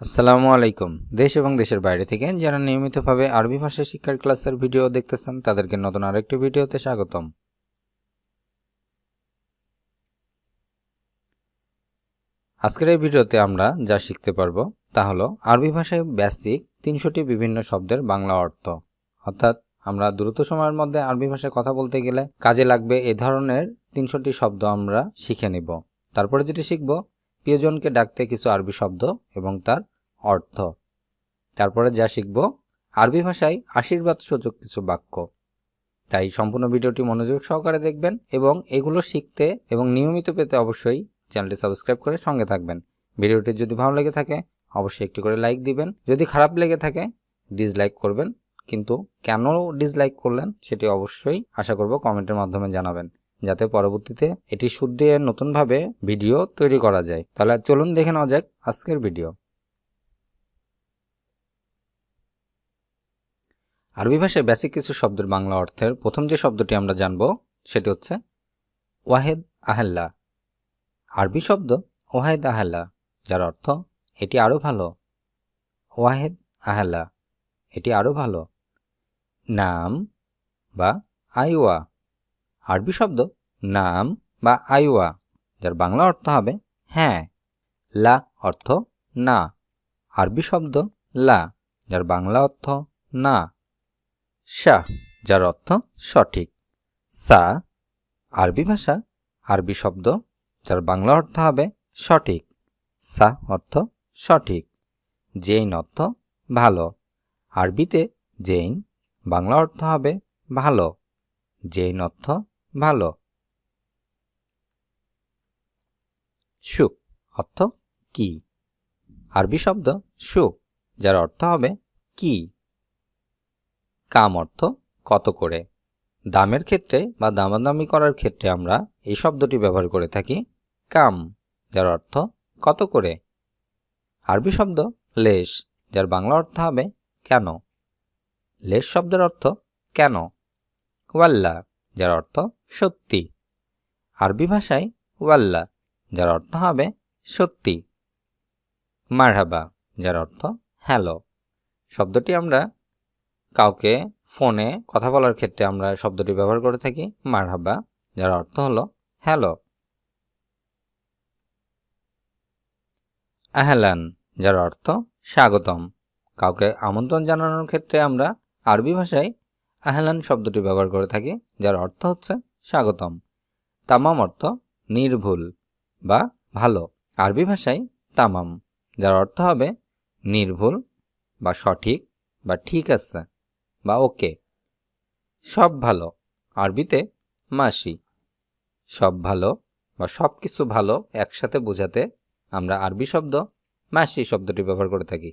আসসালামু আলাইকুম। দেশ এবং দেশের বাইরে থেকে যারা নিয়মিতভাবে আরবি ভাষা শিক্ষার ক্লাসের ভিডিও দেখতেছেন, তাদেরকে নতুন আরেকটি ভিডিওতে স্বাগতম। আজকের এই ভিডিওতে আমরা যা শিখতে পারব তা হলো আরবি ভাষায় বেসিক তিনশোটি বিভিন্ন শব্দের বাংলা অর্থ। অর্থাৎ আমরা দ্রুত সময়ের মধ্যে আরবি ভাষায় কথা বলতে গেলে কাজে লাগবে এ ধরনের তিনশোটি শব্দ আমরা শিখে নিব। তারপরে যেটি শিখব প্রিয়জনকে ডাকতে কিছু আরবি শব্দ এবং তার অর্থ। তারপরে যা শিখব, আরবি ভাষায় আশীর্বাদ সূচক কিছু বাক্য। তাই সম্পূর্ণ ভিডিওটি মনোযোগ সহকারে দেখবেন এবং এগুলো শিখতে এবং নিয়মিত পেতে অবশ্যই চ্যানেলটি সাবস্ক্রাইব করে সঙ্গে থাকবেন। ভিডিওটি যদি ভালো লেগে থাকে, অবশ্যই একটি করে লাইক দিবেন। যদি খারাপ লেগে থাকে, ডিসলাইক করবেন। কিন্তু কেন ডিসলাইক করলেন, সেটি অবশ্যই আশা করব কমেন্টের মাধ্যমে জানাবেন। যাতে পরবর্তীতে এটি শুদ্ধে নতুনভাবে ভিডিও তৈরি করা যায়। তাহলে চলুন দেখে নেওয়া যাক আজকের ভিডিও। আরবি ভাষায় বেসিক কিছু শব্দের বাংলা অর্থের প্রথম যে শব্দটি আমরা জানব, সেটি হচ্ছে ওয়াহেদ আহাল্লা। আরবি শব্দ ওয়াহেদ আহাল্লা, যার অর্থ এটি আরও ভালো। ওয়াহেদ আহাল্লা, এটি আরও ভালো। নাম বা আইওয়া। আরবি শব্দ নাম বা আইওয়া, যার বাংলা অর্থ হবে হ্যাঁ লা অর্থ না। আরবি শব্দ লা, যার বাংলা অর্থ না। শাহ যার অর্থ সঠিক। সা, আরবি ভাষা, আরবি শব্দ, যার বাংলা অর্থ হবে সঠিক। সা অর্থ সঠিক। জেইন অর্থ ভালো। আরবিতে জেইন, বাংলা অর্থ হবে ভালো। জেইন অর্থ ভালো। সুখ অর্থ কি? আরবি শব্দ সুখ যার অর্থ হবে কি। কাম অর্থ কত করে? দামের ক্ষেত্রে বা দামাদামি করার ক্ষেত্রে আমরা এই শব্দটি ব্যবহার করে থাকি কাম, যার অর্থ কত করে। আরবি শব্দ লেশ, যার বাংলা অর্থ হবে কেন? লেশ শব্দের অর্থ কেন? ওয়াল্লা, যার অর্থ সত্যি। আরবি ভাষায় ওয়াল্লা, যার অর্থ হবে সত্যি। মারহাবা, যার অর্থ হ্যালো। শব্দটি আমরা কাউকে ফোনে কথা বলার ক্ষেত্রে আমরা শব্দটি ব্যবহার করে থাকি মারহাবা, যার অর্থ হলো হ্যালো। আহলান, যার অর্থ স্বাগতম। কাউকে আমন্ত্রণ জানানোর ক্ষেত্রে আমরা আরবি ভাষায় আহলান শব্দটি ব্যবহার করে থাকি, যার অর্থ হচ্ছে স্বাগতম। তামাম অর্থ নির্ভুল বা ভালো। আরবি ভাষায় তামাম, যার অর্থ হবে নির্ভুল বা সঠিক বা ঠিক আছে বা ওকে। সব ভালো, আরবিতে মাসি। সব ভালো বা সব কিছু ভালো একসাথে বোঝাতে আমরা আরবি শব্দ মাসি শব্দটি ব্যবহার করে থাকি।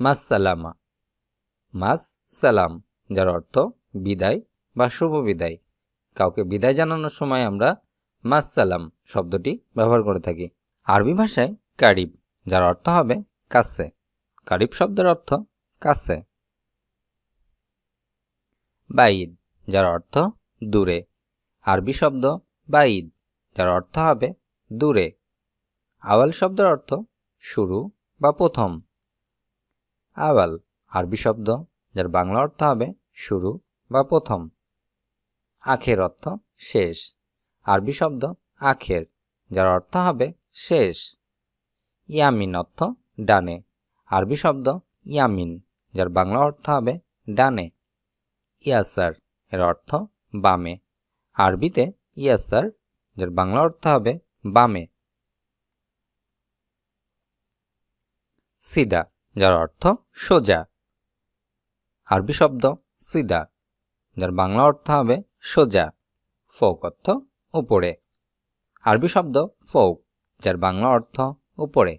মাস সালামা। মাস সালাম, যার অর্থ বিদায় বা শুভ বিদায়। কাউকে বিদায় জানানোর সময় আমরা মাস সালাম শব্দটি ব্যবহার করে থাকি। আরবি ভাষায় কারিব, যার অর্থ হবে কাছে। কারিব শব্দের অর্থ কাছে। বাইদ, যার অর্থ দূরে। আরবি শব্দ বাইদ, যার অর্থ হবে দূরে। আওয়াল শব্দের অর্থ শুরু বা প্রথম। আওয়াল, আরবি শব্দ, যার বাংলা অর্থ হবে শুরু বা প্রথম। আখের অর্থ শেষ। আরবি শব্দ আখের, যার অর্থ হবে শেষ। ইয়ামিন অর্থ ডানে। আরবি শব্দ ইয়ামিন, যার বাংলা অর্থ হবে ডানে। ইয়াসার এর অর্থ বামে। আরবিতে ইয়াসার, যার বাংলা অর্থ হবে বামে। সিদা, যার অর্থ সোজা। আরবি শব্দ সিদা, যার বাংলা অর্থ হবে সোজা ফোক অর্থ উপরে। আরবি শব্দ ফোক যার বাংলা অর্থ উপরে।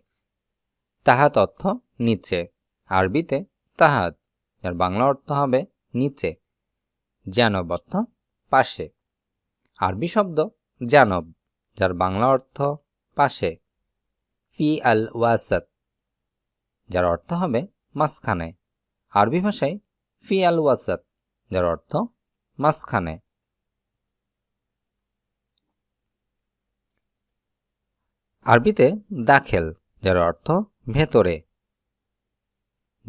তাহাত অর্থ নিচে। আরবিতে তাহাত, যার বাংলা অর্থ হবে নিচে। জানব অর্থ পাশে। আরবি শব্দ জানব, যার বাংলা অর্থ পাশে। ফি আল ওয়াসাত, যার অর্থ হবে মাঝখানে। আরবি ভাষায় ফি আল ওয়াসাত, যার অর্থ মাঝখানে। আরবিতে দাখেল, যার অর্থ ভেতরে।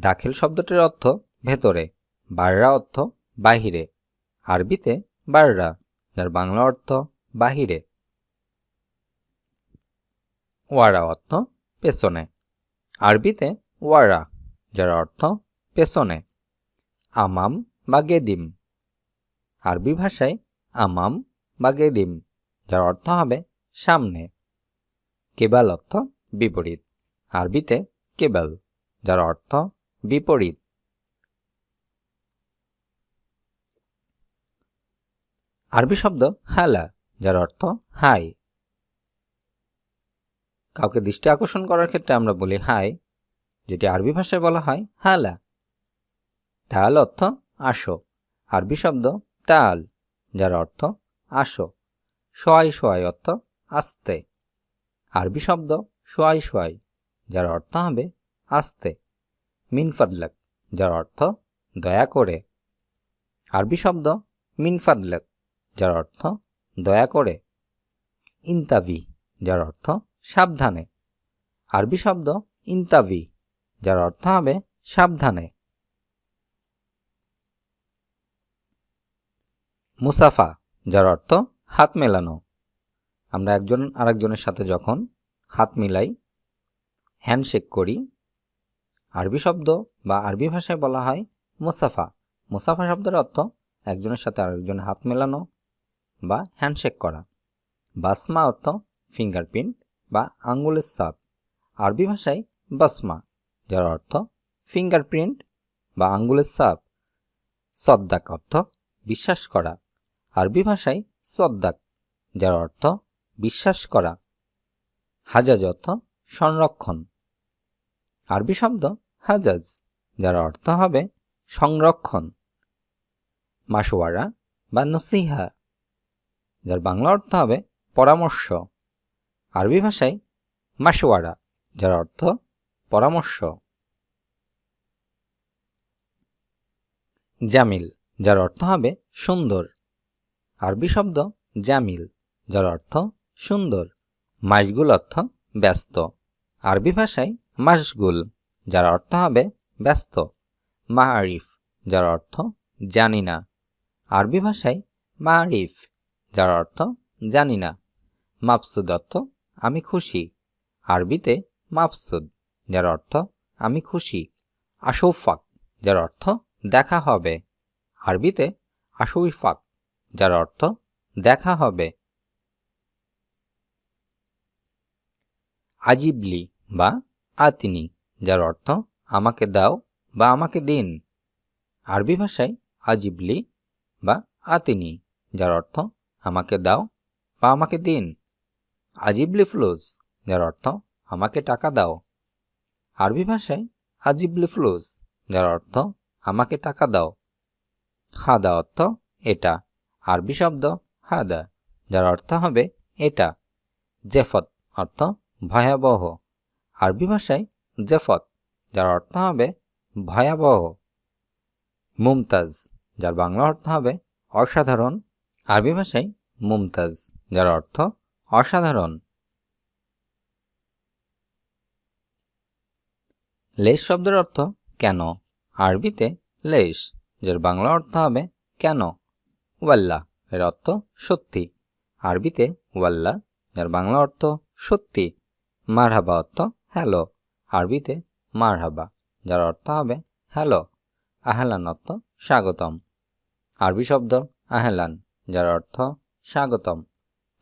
দাখেল শব্দটির অর্থ ভেতরে, বাররা অর্থ বাহিরে। আরবিতে বাররা, যার বাংলা অর্থ বাহিরে। ওয়ারা অর্থ পেছনে। আরবিতে ওয়ারা, যার অর্থ পেছনে। আমাম বা গেদিম। আরবি ভাষায় আমাম বা গেদিম, যার অর্থ হবে সামনে। কেবাল অর্থ বিপরীত। আরবিতে কেবাল, যার অর্থ বিপরীত। আরবি শব্দ হালা, যার অর্থ হাই। কাউকে দৃষ্টি আকর্ষণ করার ক্ষেত্রে আমরা বলি হাই, যেটি আরবি ভাষায় বলা হয় হালা। তাল অর্থ আসো। আরবি শব্দ তাল, যার অর্থ আসো। সোয়াই সোয়াই অর্থ আস্তে। আরবি শব্দ সোয়াই সোয়াই, যার অর্থ হবে আস্তে। মিন ফাদলাক, যার অর্থ দয়া করে। আরবি শব্দ মিন ফাদলাক, যার অর্থ দয়া করে। ইন্তাবি, যার অর্থ সাবধানে। আরবি শব্দ ইন্তাবি, যার অর্থ হবে সাবধানে। মুসাফা, যার অর্থ হাত মেলানো। আমরা একজন আরেকজনের সাথে যখন হাত মিলাই হ্যান্ডশেক করি, আরবি শব্দ বা আরবি ভাষায় বলা হয় মুসাফা। মুসাফা শব্দের অর্থ একজনের সাথে আরেকজনের হাত মেলানো বা হ্যান্ডশেক করা। বাসমা অর্থ ফিঙ্গারপ্রিন্ট বা আঙ্গুলের সাপ আরবি ভাষায় বাসমা, যার অর্থ ফিঙ্গারপ্রিন্ট বা আঙ্গুলের সাপ সদ্দাক অর্থ বিশ্বাস করা। আরবি ভাষায় সদ্দাক, যার অর্থ বিশ্বাস করা। হাজাজ অর্থ সংরক্ষণ। আরবি শব্দ হাজাজ, যার অর্থ হবে সংরক্ষণ। মাসোয়ারা বা নসিহা, যার বাংলা অর্থ হবে পরামর্শ। আরবি ভাষায় মাসোয়ারা যার অর্থ পরামর্শ। জামিল, যার অর্থ হবে সুন্দর। আরবি শব্দ জামিল, যার অর্থ সুন্দর। মাসগুল অর্থ ব্যস্ত। আরবি ভাষায় মাসগুল, যার অর্থ হবে ব্যস্ত। মাহারিফ যার অর্থ জানি না। আরবি ভাষায় মারিফ যার অর্থ জানি না। মাপসুদ অর্থ আমি খুশি। আরবিতে মাপসুদ যার অর্থ আমি খুশি। আশৌফাক, যার অর্থ দেখা হবে। আরবিতে আশৌফাক যার অর্থ দেখা হবে। আজিবলি বা আতিনি, যার অর্থ আমাকে দাও বা আমাকে দিন। আরবি ভাষায় আজিবলি বা আতিনি, যার অর্থ আমাকে দাও বা আমাকে দিন। আজিবলি ফ্লুস, যার অর্থ আমাকে টাকা দাও। আরবি ভাষায় আজিবলি ফ্লুস, যার অর্থ আমাকে টাকা দাও। হাদা অর্থ এটা, আরবি শব্দ হাদা যার অর্থ হবে এটা। জেফত অর্থ ভয়াবহ। আরবি ভাষায় জেফত, যার অর্থ হবে ভয়াবহ। মুমতাজ, যার বাংলা অর্থ হবে অসাধারণ। আরবি ভাষায় মুমতাজ, যার অর্থ অসাধারণ। লেশ শব্দের অর্থ কেন? আরবিতে লেশ, যার বাংলা অর্থ হবে কেন? ওয়াল্লা, এর অর্থ সত্যি। আরবিতে ওয়াল্লা, যার বাংলা অর্থ সত্যি। মারহাবা অর্থ হ্যালো। আরবিতে মারহাবা, যার অর্থ হবে হ্যালো। আহলান অর্থ স্বাগতম। আরবি শব্দ আহলান, যার অর্থ স্বাগতম।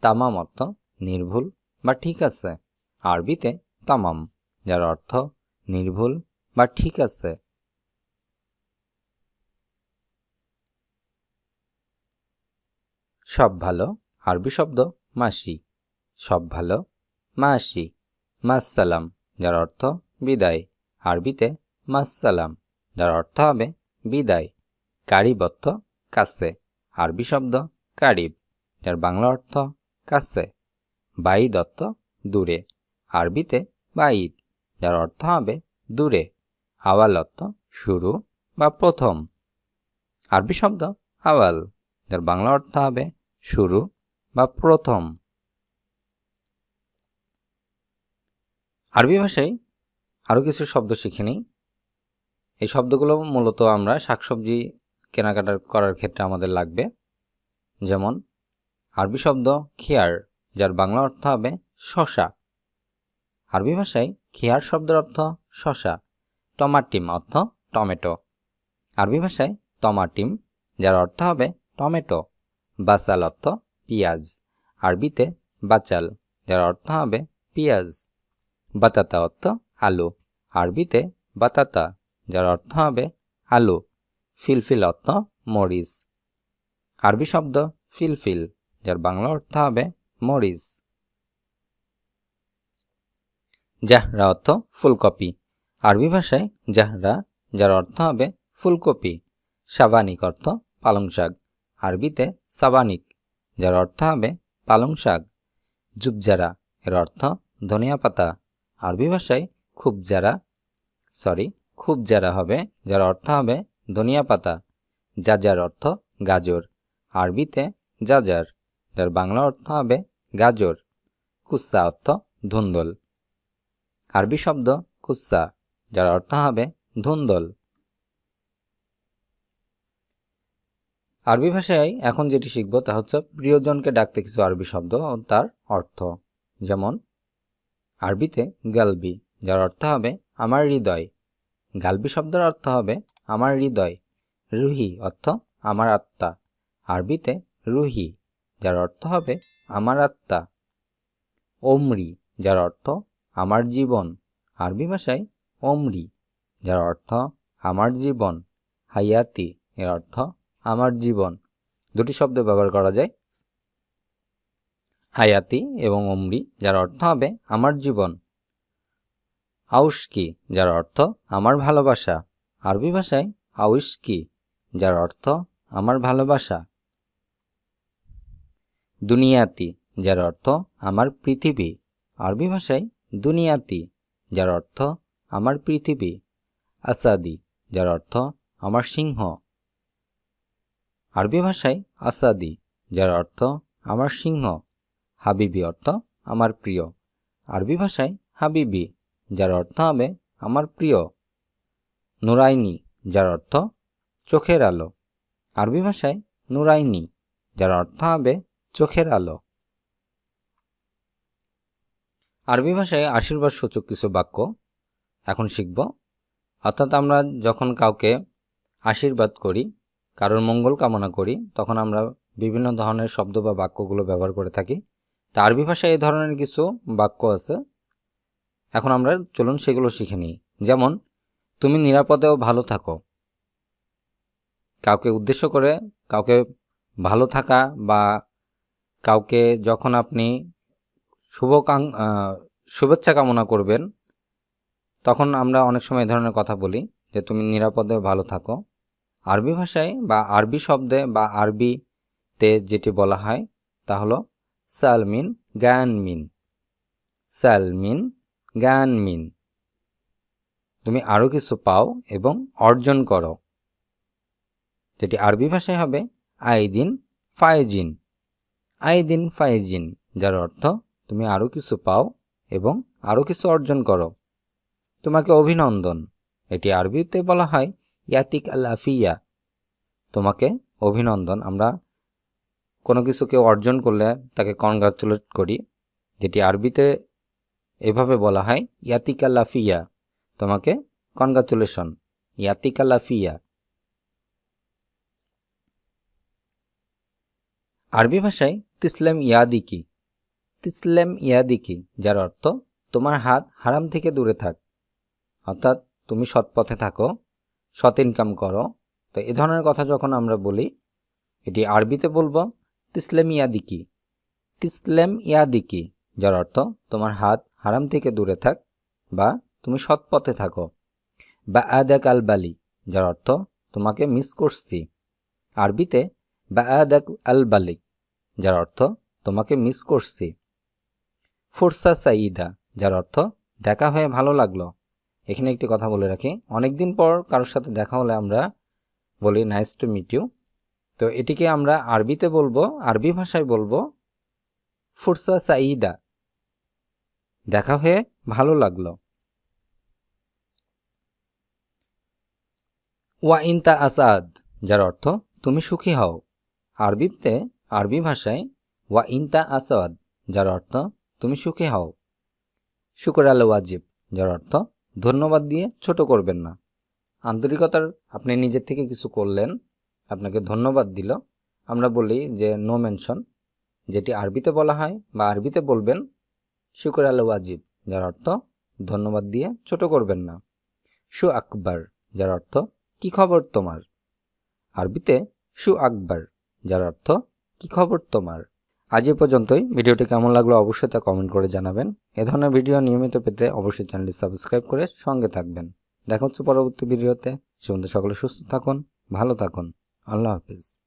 তামাম অর্থ নির্ভুল বা ঠিক আছে। আরবিতে তামাম, যার অর্থ নির্ভুল বা ঠিক আছে। সব ভালো, আরবি শব্দ মাসি। সব ভালো, মাসি। মাসালাম যার অর্থ বিদায়। আরবিতে মাসালাম যার অর্থ হবে বিদায়। কারিব অর্থ কাছে, আরবি শব্দ কারিব, যার বাংলা অর্থ কাছে। বাইদ অর্থ দূরে, আরবিতে বাইদ, যার অর্থ হবে দূরে। আওয়াল অর্থ শুরু বা প্রথম। আরবি শব্দ আওয়াল, যার বাংলা অর্থ হবে শুরু বা প্রথম। আরবি ভাষায় আরও কিছু শব্দ শিখে নিই। এই শব্দগুলো মূলত আমরা শাকসবজি কেনাকাটা করার ক্ষেত্রে আমাদের লাগবে। যেমন, আরবি শব্দ খিয়ার, যার বাংলা অর্থ হবে শশা। আরবি ভাষায় খিয়ার শব্দের অর্থ শশা, টমাটিম অর্থ টমেটো। আরবি ভাষায় টমাটিম, যার অর্থ হবে টমেটো বাসাল অর্থ পিঁয়াজ। আরবিতে বাচাল, যার অর্থ হবে পিঁয়াজ। বাতাতা অর্থ আলু। আরবিতে বাতাতা, যার অর্থ হবে আলু। ফিলফিল অর্থ মরিচ। আরবি শব্দ ফিলফিল, যার বাংলা অর্থ হবে মরিচ। জাহরা অর্থ ফুলকপি। আরবি ভাষায় জাহরা, যার অর্থ হবে ফুলকপি। সাবানিক অর্থ পালং শাক। আরবিতে সাবানিক, যার অর্থ হবে পালং শাক। জুবজারা, এর অর্থ ধনিয়া পাতা। আরবি ভাষায় খুব যারা সরি খুব যারা হবে, যার অর্থ হবে ধনিয়া পাতা। যা যার অর্থ গাজর। আরবিতে যাজার যার বাংলা অর্থ হবে গাজর। কুসা অর্থ ধুন্দল। আরবি শব্দ কুসা যার অর্থ হবে ধুন্দল। আরবি ভাষায় এখন যেটি শিখব তা হচ্ছে প্রিয়জনকে ডাকতে কিছু আরবি শব্দ ও তার অর্থ। যেমন আরবিতে গালবি, যার অর্থ হবে আমার হৃদয়। গালবি শব্দের অর্থ হবে আমার হৃদয়। রুহি অর্থ আমার আত্মা। আরবিতে রুহি, যার অর্থ হবে আমার আত্মা। অমরি যার অর্থ আমার জীবন। আরবি ভাষায় অমরি যার অর্থ আমার জীবন। হাইয়াতি এর অর্থ আমার জীবন। দুটি শব্দ ব্যবহার করা যায় হায়াতি এবং অমরি যার অর্থ হবে আমার জীবন। আউশকি যার অর্থ আমার ভালোবাসা। আরবি ভাষায় আউশকি যার অর্থ আমার ভালোবাসা। দুনিয়াতি, যার অর্থ আমার পৃথিবী। আরবি ভাষায় দুনিয়াতি, যার অর্থ আমার পৃথিবী। আসাদি, যার অর্থ আমার সিংহ। আরবি ভাষায় আসাদি, যার অর্থ আমার সিংহ। হাবিবি অর্থ আমার প্রিয়। আরবি ভাষায় হাবিবি, যার অর্থ হবে আমার প্রিয়। নুরাইনি, যার অর্থ চোখের আলো। আরবি ভাষায় নুরাইনি, যার অর্থ হবে চোখের আলো। আরবি ভাষায় আশীর্বাদ সূচক কিছু বাক্য। এখন শিখব। অর্থাৎ আমরা যখন কাউকে আশীর্বাদ করি, কারোর মঙ্গল কামনা করি, তখন আমরা বিভিন্ন ধরনের শব্দ বা বাক্যগুলো ব্যবহার করে থাকি। তা আরবি ভাষায় এই ধরনের কিছু বাক্য আছে। এখন আমরা চলুন সেগুলো শিখে নিই। যেমন, তুমি নিরাপদেও ভালো থাকো। কাউকে উদ্দেশ্য করে কাউকে ভালো থাকা বা কাউকে যখন আপনি শুভকাং শুভেচ্ছা কামনা করবেন, তখন আমরা অনেক সময় এই ধরনের কথা বলি যে, তুমি নিরাপদে ভালো থাকো। আরবি ভাষায় বা আরবি শব্দে বা আরবিতে যেটি বলা হয় তা হলো সালমিন মিন সালমিন জ্ঞান মিন তুমি আরও কিছু পাও এবং অর্জন করো। যেটি আরবি ভাষায় হবে আইদিন ফাইজিন। আইদিন ফাইজিন, যার অর্থ তুমি আরও কিছু পাও এবং আরও কিছু অর্জন করো। তোমাকে অভিনন্দন। এটি আরবিতে বলা হয় ইয়াতিক আল আফিয়া তোমাকে অভিনন্দন। আমরা কোনো কিছুকে অর্জন করলে তাকে কনগ্রাচুলেট করি। যেটি আরবিতে এভাবে বলা হয় ইয়াতিকা লাফিয়া তোমাকে কনগ্রাচুলেশন ইয়াতিকা লাফিয়া আরবি ভাষায় তিসলেম ইয়াদিকি তিসলেম ইয়াদিকি যার অর্থ, তোমার হাত হারাম থেকে দূরে থাক অর্থাৎ তুমি সৎ পথে থাকো, সৎ ইনকাম করো। তো এ ধরনের কথা যখন আমরা বলি, এটি আরবিতে বলব তিসলেম ইয়াদিকি। তিসলেম ইয়াদিকি, যার অর্থ তোমার হাত হারাম থেকে দূরে থাক বা তুমি সৎ পথে থাকো। বা আদাক আল বালি, যার অর্থ তোমাকে মিস করছি। আরবিতে বা আদাক আল বালি, যার অর্থ তোমাকে মিস করছি। ফুরসা সাইদা, যার অর্থ দেখা হয়ে ভালো লাগল। এখানে একটি কথা বলে রাখি, অনেকদিন পর কারোর সাথে দেখা হলে আমরা বলি, নাইস টু মিট ইউ। তো এটিকে আমরা আরবিতে বলব, আরবি ভাষায় বলব, ফুরসা সাইদা দেখা হয়ে ভালো লাগল। ওয়া ইনতা আসাদ, যার অর্থ তুমি সুখী হও। আরবিতে, আরবি ভাষায় ওয়া ইনতা আসাদ, যার অর্থ তুমি সুখী হও। শুকর আল ওয়াজিব, যার অর্থ ধন্যবাদ দিয়ে ছোট করবেন না। আন্তরিকতার, আপনি নিজের থেকে কিছু করলেন আপনাকে ধন্যবাদ দিল। আমরা বলি যে নো মেনশন যেটি আরবিতে বলা হয় বা আরবিতে বলবেন, শুকর আল ওয়াজিব যার অর্থ ধন্যবাদ দিয়ে ছোট করবেন না। সু আকবর যার অর্থ, কি খবর তোমার? আরবিতে, সু আকবর যার অর্থ, কি খবর তোমার? আজ এ পর্যন্তই। ভিডিওটি কেমন লাগল অবশ্যই তা কমেন্ট করে জানাবেন। এ ধরনের ভিডিও নিয়মিত পেতে অবশ্যই চ্যানেলটি সাবস্ক্রাইব করে সঙ্গে থাকবেন। দেখা হচ্ছে পরবর্তী ভিডিওতে। সে সকলে সুস্থ থাকুন, ভালো থাকুন। আল্লাহ হাফিজ।